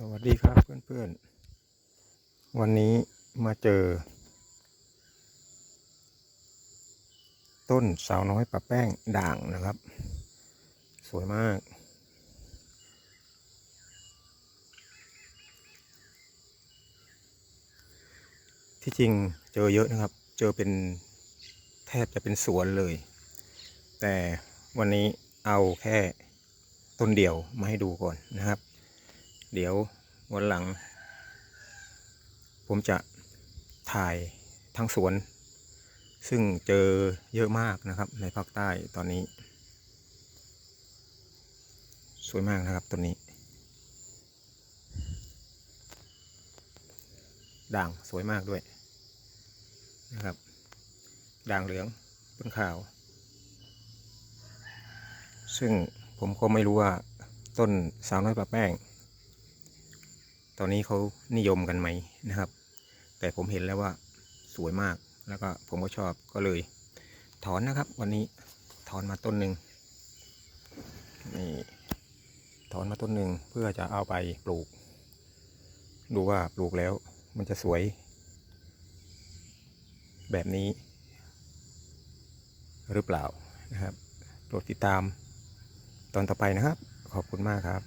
สวัสดีครับเพื่อนๆ วันนี้มาเจอ ต้นสาวน้อยปะแป้งด่างนะครับ สวยมาก ที่จริงเจอเยอะนะครับ เจอเป็นแทบจะเป็นสวนเลย แต่วันนี้เอาแค่ต้นเดียวมาให้ดูก่อนนะครับ เดี๋ยววันหลัง ผมจะถ่ายทั้งสวน ซึ่งเจอเยอะมากนะครับ ในภาคใต้ตอนนี้ สวยมากนะครับต้นนี้ ด่างสวยมากด้วยนะครับ ด่างเหลืองเป็นขาว ซึ่งผมก็ไม่รู้ว่าต้นสาวน้อยปลาแป้ง ตอนนี้เขานิยมกันไหมนะครับ แต่ผมเห็นแล้วว่าสวยมากแล้วก็ผมก็ชอบก็เลย ถอนนะครับ วันนี้ถอนมาต้นหนึ่งนี่ถอนมาต้นหนึ่งเพื่อจะเอาไปปลูก ดูว่าปลูกแล้วมันจะสวย แบบนี้ หรือเปล่านะครับโปรดติดตามตอนต่อไปนะครับ ขอบคุณมากครับ